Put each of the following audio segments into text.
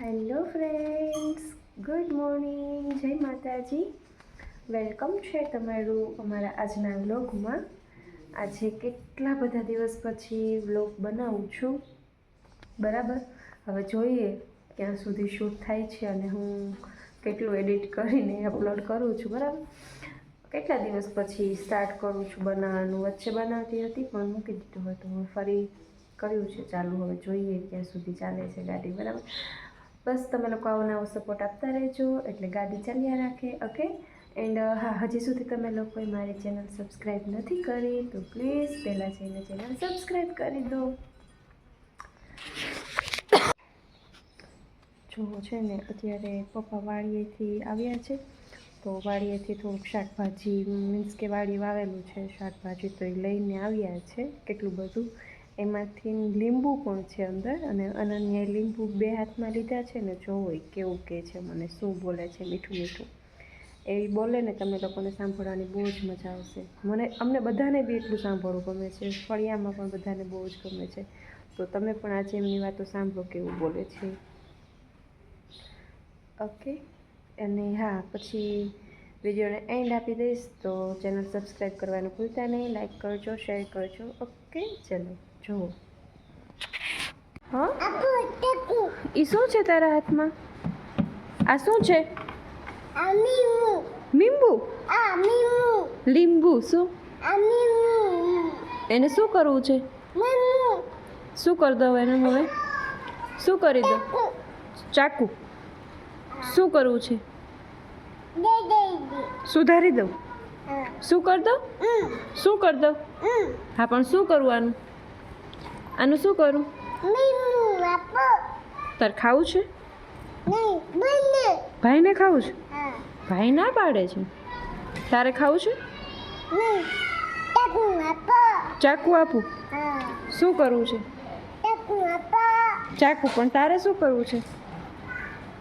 Hello friends, good morning, જય માતાજી. Welcome છે તમારું અમારા આજના વ્લોગમાં. આજે કેટલા બધા દિવસ પછી વ્લોગ બનાવું છું. બરાબર? હવે જોઈએ ક્યાં સુધી શૂટ થાય છે અને હું કેટલું એડિટ કરીને અપલોડ કરું છું, બરાબર? કેટલા દિવસ પછી સ્ટાર્ટ કરું છું બનાવવાનું? વચ્ચે બનાવતી હતી, પણ મૂકી દીધું હતું. ફરી કર્યું છે ચાલુ. હવે જોઈએ ક્યાં સુધી ચાલે છે ગાડી, બરાબર? બસ તમે લોકો આવો નવો સપોર્ટ આપતા રહેજો, એટલે ગાડી ચાલ્યા રાખે ઓકે એન્ડ હા, હજી સુધી તમે લોકોએ મારી ચેનલ સબસ્ક્રાઈબ નથી કરી, તો પ્લીઝ પહેલાં જઈને ચેનલ સબસ્ક્રાઈબ કરી દો. જો છે ને, અત્યારે પપ્પા વાડીએથી આવ્યા છે, તો વાડીએથી થોડુંક શાકભાજી, મીન્સ કે વાડી વાવેલું છે, શાકભાજી તો એ લઈને આવ્યા છે, કેટલું બધું. એમાંથી લીંબુ પણ છે અંદર અને અનન્યાએ લીંબુ બે હાથમાં લીધા છે ને જોવો કેવું કે છે મને શું બોલે છે મીઠું મીઠું. એ બોલે ને તમે લોકોને સાંભળવાની બહુ જ મજા આવશે. મને અમને બધાને બી એટલું સાંભળવું ગમે છે. ફળિયામાં પણ બધાને બહુ જ ગમે છે. તો તમે પણ આજે એમની વાતો સાંભળો કેવું બોલે છે. ઓકે? અને હા, પછી વિડીયોને એન્ડ આપી દઈશ તો ચેનલ સબસ્ક્રાઈબ કરવાનું ભૂલતા નહીં. લાઈક કરજો શેર કરજો. ઓકે ચલો જુઓ. હા? એ શું છે તારા હાથમાં? આ શું છે? લીંબુ. લીંબુ? શું? એને શું કરવું છે? શું કરી દઉં એને હવે? શું કરી દઉં? ચાકુ. શું કરવું છે? સુધારી દઉં? શું કરતો દઉં? શું કર દઉં? હા પણ શું કરવું આનું આનું શું કરું? તાર ખાવું છે? ભાઈને ખાવું છે? ભાઈ ના પાડે છે? તારે ખાવું છે? ચાકુ આપું. શું કરવું છે? ચાકુ પણ તારે શું કરવું છે?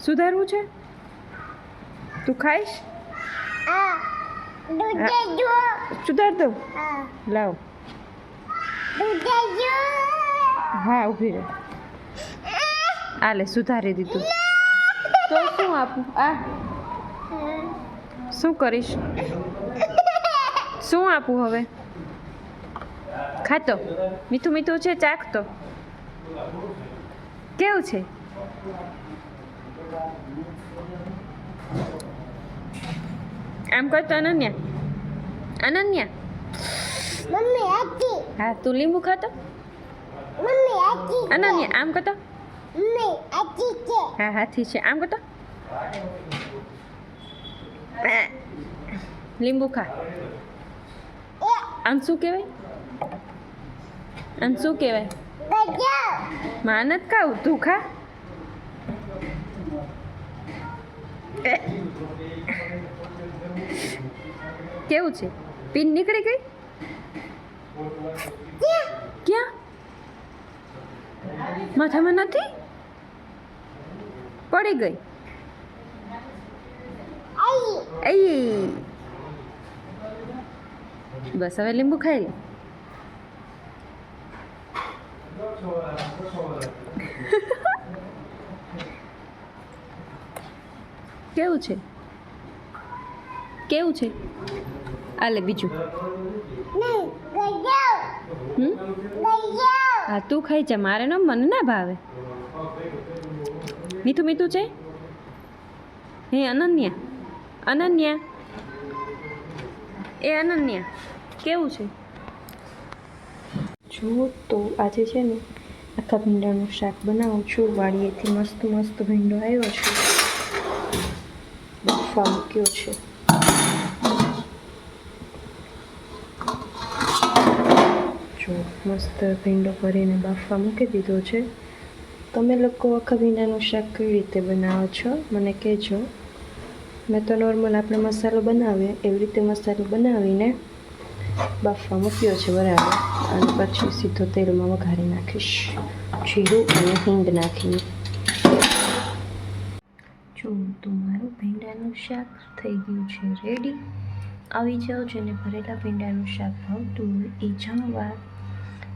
સુધારવું છે? તું ખાઈશ સુધાર દઉં લાવ હા ઊભી રહે આ લે સુધારી દીધું તો શું આપું આ શું કરીશ શું આપું હવે ખાતો મીઠું મીઠું છે ચાખતો કેવું છે આમ કરતો અનન્યા. અનન્યા. હા તું લીંબુ ખાતો? અનન્યા આમ કરતો? હા હાથી છે. આમ કરતો? લીંબુ ખા. આમ શું કહેવાય? આમ શું કહેવાય? માં નથી ખાવું. તું ખા. કેવું છે? પિન નીકળી ગઈ? ક્યાં? માથામાં નથી? પડી ગઈ. બસ હવે લીંબુ ખાઈ લે. કેવું છે? કેવું છે? આલે બીજું. હમ? હા તું ખાઈ જા મારે નો મને ના ભાવે. મીઠું મીઠું છે? હે અનન્યા. અનન્યા. એ અનન્યા કેવું છે? જુઓ તો આજે છે ને આખા ભીંડાનું શાક બનાવું છું વાડીએથી મસ્ત મસ્ત ભીંડો આવ્યો છે. બફા મૂક્યો છે. જો, મસ્ત ભીંડો ભરીને બાફવા મૂકી દીધો છે. તમે લોકો આખા ભીંડાનું શાક કઈ રીતે બનાવો છો? મને કહેજો. મેં તો નોર્મલ આપણે મસાલો બનાવીએ, એવી રીતે મસાલો બનાવીને બાફવા મૂક્યો છે બરાબર. અને પછી સીધો તેલમાં વઘારી નાખીશ. જીરું અને હિંગ નાખીને. તો મારું ભીંડાનું શાક થઈ ગયું છે રેડી આવી જાઓ જેને ભરેલા ભીંડાનું શાક ભાવતું હોય એ જમવા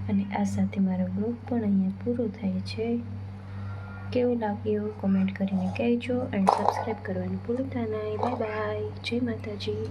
અને આ સાથે મારો બ્લોગ પણ અહીંયા પૂરો થાય છે. કેવું લાગ્યું? કોમેન્ટ કરીને કહેજો. એન્ડ સબસ્ક્રાઈબ કરવાનું ભૂલતા નહીં. બાય બાય જય માતાજી.